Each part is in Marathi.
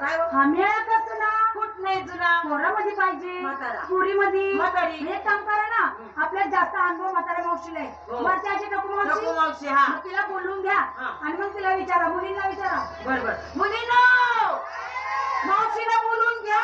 काय हो? हा ना. कुठ नाही जुना? पोरामध्ये पाहिजे. म्हातारा. पुरीमध्ये. म्हातारी. एक काम करा ना. आपल्याला जास्त अनुभव म्हातारा मावशीला आहे. हो. वर त्याची टकू नको मावशी. मावशी हा. मग तिला बोलून घ्या. हा. आणि मग तिला विचारा. मुलींना विचारा. बर बर. मुलीनो! मावशीला बोलून घ्या.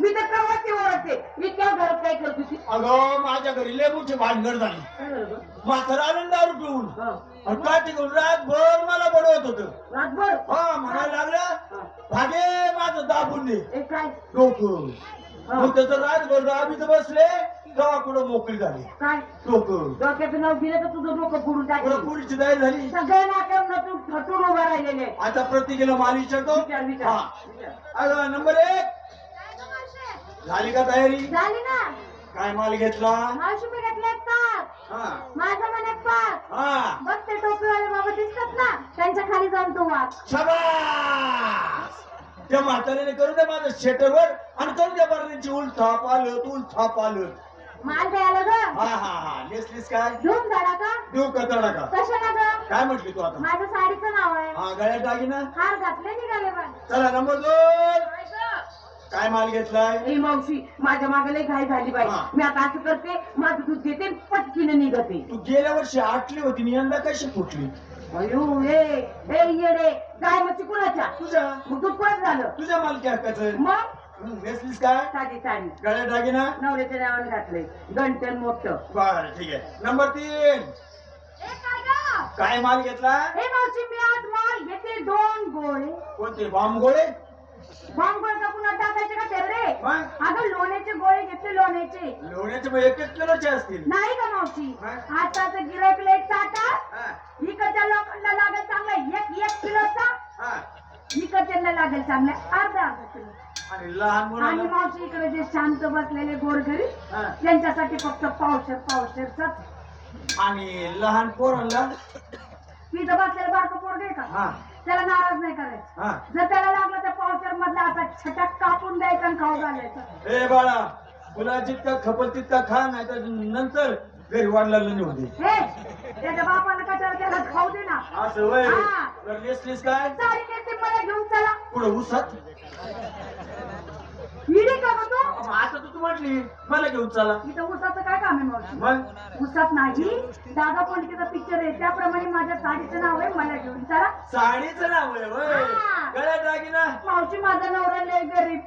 मी तर प्रवासी ओरडते इतक्या घरात काय करत होती? अगं माझ्या घरी मोठी भानगड झाली. काय झालं गं? म्हातारा आनंद दारू पिऊन. आणि तिकडून रातभर मला बडवत होत. रातभर? हा म्हणायला लागलं भागे माझं दाबून दे. काय? डोकं. मग त्याचं रातभर दाबीत बसले तेव्हा कुठं मोकळी झाली. काय? डोकं. डोक्याचं नाव दिलं तर तुझं डोकं फोडून कुठं टाकेल पुढची जाईल झाली. सगळे थटून उभा राहिलेले आता प्रत्येकीला माल विचारतो विचार विचार हा. विचार. अगं नंबर एक. झाली का तयारी? झाली ना. काय माल घेतला? मावशी मी घेतलाय पाच. हा. माझा म्हणे पाच. हा. बघ ते टोपीवाले बाबा दिसतात ना. त्यांच्या खाली जाऊन तो वाघ. शाबास! त्या म्हाताऱ्याने करू दे माझं शेटरवर आणि करू दे बरण्याची उलथा पालत उलथा पालत माल द्यायला ग. हा हा हा. नेसलीस काय? घेऊन झाला का? देऊ का तडा का? कशाला ग? काय म्हटली तू आता? माझ्या साडीचं नाव आहे. हा गळ्यात दागिना? हार घातले निघाले पण चला नंबर दोन. काय माल घेतलाय? ए मावशी माझ्या मागे लई घाई झाली बाई. हा. मी आता असं करते माझं दूध घेते पटकीने निघते. तू गेल्या वर्षी आटली होती आणि यंदा कशी फुटली? अयो ए ए येडे गाय मच्छी कुणाच्या? तुझ्या. मग दूध कोण झालं? तुझ्या मालकी हक्काचं. मग? नेसलीस काय? साडी साडी गळ्यात दागिना? नवऱ्याच्या नावाने घातलंय. गंटन मोठं. बर ठीक आहे. नंबर तीन. ए काय ग? काय माल घेतला? हे मावशी मी आज माल घेते दोन गोळे. कोणते? बांब गोळे बॉम्ब गोळका पुन्हा टाकायचे का तेवढे? मग अगं लोण्याचे गोळे घेतले लोण्याचे. लोण्याचे मग एक एक किलोचे असतील. नाही का मावशी? मग? आताच गिरायकला एक चाटा हा, इकडच्या लोकांना लागेल चांगला. एक एक किलोचा. हा. इकडच्यांना लागेल चांगला. अर्धा अर्धा किलो. आणि लहान आणि मुलाला मावशी इकडे जे शांत बसलेले गोरगरी हा. त्यांच्यासाठी फक्त पावशेर पावशेरच आणि लहान पोरांना तिथं बसलेलं बारकं पोरग आहे का? हा. त्याला नाराज नाही करायचं. हा. जर त्याला लागलं तर असा छटाक कापून द्यायचा आणि खाऊ घालायचं. ए बाळा तुला जितका खपल तितका खा नाही तर नंतर घरी वाढलेलं नेऊ दे. हे त्याच्या कशाला त्याला खाऊ दे ना. असं वय हा. तर नेसलीस काय? साडी मला घेऊन चला. पुढं उसात. का मग तू? आता तू तू म्हटली मला घेऊन चला. इथं उसाचं काम मावशी? उसात नाही. दादा पंडितचा पिक्चर आहे. त्याप्रमाणे माझ्या साडीचं नाव आहे मला घेऊन चला. साडीचं नाव आहे वय. गळ्यात दागिना? मावशी माझा नवरा लय गरीब.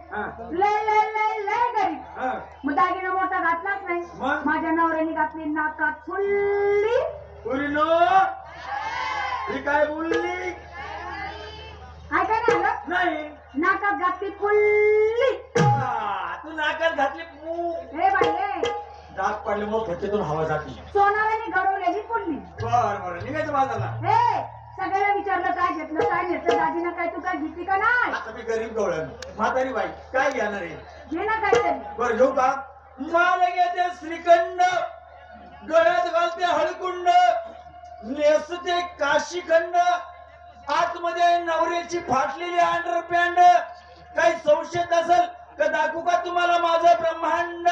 लय लय लय लय गरीब. मग दागिना मोठा घातलाच नाही? माझ्या नवऱ्याने घातली नाकात फुल्ली. पुरीनो? ही काय बोलली? ऐका ना? नाही. नाकात घातली फुल्ली. तू नाकात घातली हे बाई दात पडल्यामुळे फटकेतून हवा जाते सोनाराने घडवलेली फुल्ली बर बर निघायचं बाजारला. हे सगळ्याला विचारलं काय घेतलं काय घेतलं दागिना काय तू काय घेतली का नाही? आता मी गरीब गवळण म्हातारी बाई काय घेणार आहे? घे ना काहीतरी. बर घेऊ का? माल घेते श्रीखंड गळ्यात घालते हळकुंड नेसते काशीखंड आतमध्ये नवऱ्याची फाटलेली अंडरपॅन्ट काही संशय असेल तर दाखवू का तुम्हाला माझं ब्रह्मांड?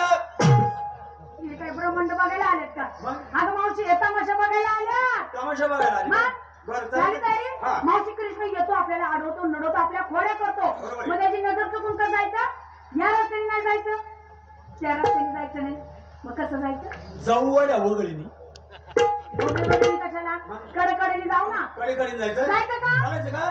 ब्रह्मांड बघायला आलेत का? मग? अगं मावशी हे तमाशा बघायला आल्या तमाशा बघायला आली मग? बर झाली तयारी? हा. मावशी कृष्ण येतो आपल्याला अडवतो नडवतो आपल्या खोड्या करतो. आहे. मग त्याची नजर चुकून कसं जायचं? या रस्त्याने नाही जायचं. त्या रस्त्याने जायचं नाही. मग कसं जायचं? जाऊ वड्या वगळीनी कशाला? कडकडेने जाऊ ना. कडे कडे जायचं? जायचं का? चालायचं का?